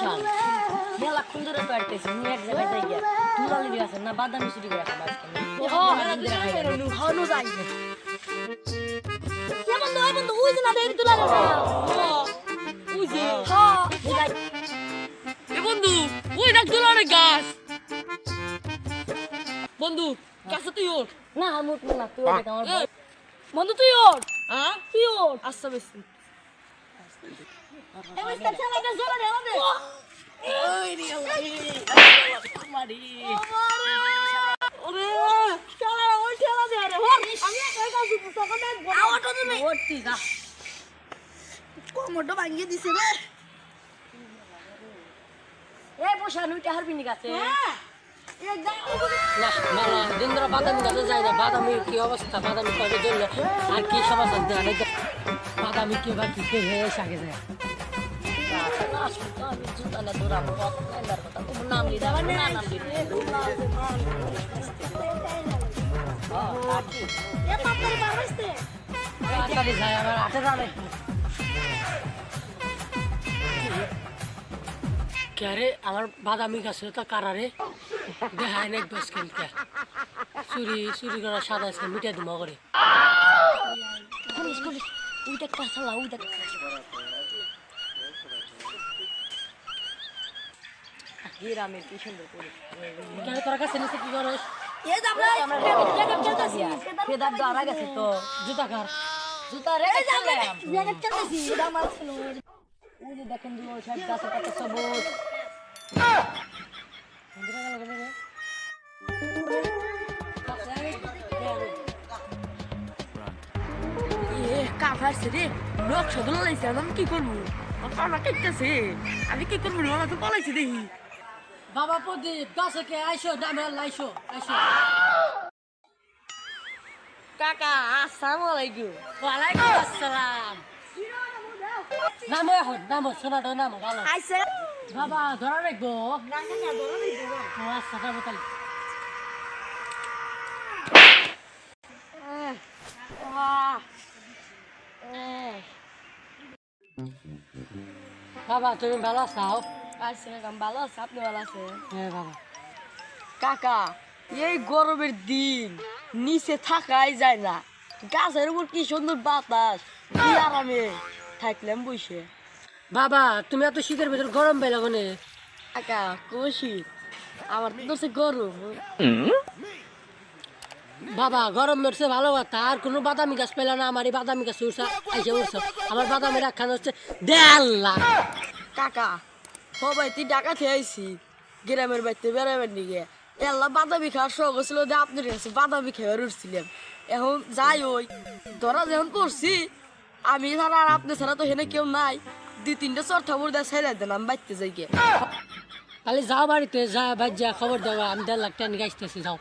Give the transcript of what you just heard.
বসান। মেলা খুন্দরে পারতেছি নি এক জায়গায় যাই গিয়া তুলালি দিয়ে আছেন না বাদামি চুরি করে খাবার হনু যাই বন্ধু বন্ধু ওই যে না দেখ তুলা ওই যে। এ বন্ধু ওই না দুলারে গাছ। বন্ধু গাছে তুই ওর না আমি উঠবো না তুই ভয়। বন্ধু তুই ওর হ্যাঁ? তুই ওর আচ্ছা বেশি। কোমরটা ভাঙিয়ে দিছে রে এই বসান ওইটা হারবিনি গাছে হ্যাঁ এক যা না মেলা দিন ধরে বাদামি গাছে যায় না বাদামি কি অবস্থা বাদামি কবে জ্বললো আর কি সমস্যা দেয় বাদামি কি বা কি কে হয়ে এসে আগে যায়। আমি আমার বাবাইছে তাড়াতাড়ি যায় আমার বাদামি গাছে তো কারারে দেখায় না বেশ খেলতে চুরি চুরি করা সাদা আছে মিটাই দিমা করে করিস করিস ওইটা কাঁচালা ওইটা গ্রামের কি সুন্দর করে তোর কাছে নিচে কি করস এ যাবলা এ কাফারছে রে লোক সদল লাইছে আমি কি করব? আমার কাটতেছে আমি কি করব ওরা তো পলাইছে দেখি। বাবা প্রদীপ গাছে কে? আইসো নামে লাইসো আইসো কাকা আসসালামু আলাইকুম। ওয়ালাইকুম আসসালাম। নামো এখন নামো সোনাটো নামো ভালো। আইছে বাবা ধরা রাখব? না না না ধরো নেই ধরো ও আচ্ছা তাহলে। বাবা তুমি ভালো আছো আচ্ছা কাকা ভালো আছে আপনি ভালো আছেন হ্যাঁ বাবা কাকা এই গরমের দিন নিচে থাকাই যায় না গাছের উপর কি সুন্দর বাতাস কি আরামে থাকলাম বসে বাবা তুমি এত শীতের ভিতর গরম পেলে কোনে কাকা কষি আমার তো গরম বাবা গরম ধরছে ভালো কথা। আর কোনো বাদামি গাছ পেলে না আমার এই বাদামি গাছ উঠছে আইসে উঠছে আমার বাদামি রাখানো হচ্ছে দেড় লাখ কাকা সবাই তুই ডাকা খেয়েছি গ্রামের বাড়িতে বেড়াবেন দিকে এল্লা বাদামি খাওয়ার শখ ছিল যে আপনার কাছে বাদামি খেয়ে উঠছিলাম এখন যাই ওই ধরা যখন করছি আমি ছাড়া আর আপনি ছাড়া তো হেনে কেউ নাই। দুই তিনটা চর্থা দেয় ছেড়ে দেন আমি বাড়তে যাই গিয়ে তাহলে যাও বাড়িতে যা ভাই যা খবর দেওয়া আমি দেড় লাখ টাকা নিয়ে আসতেছি যাও।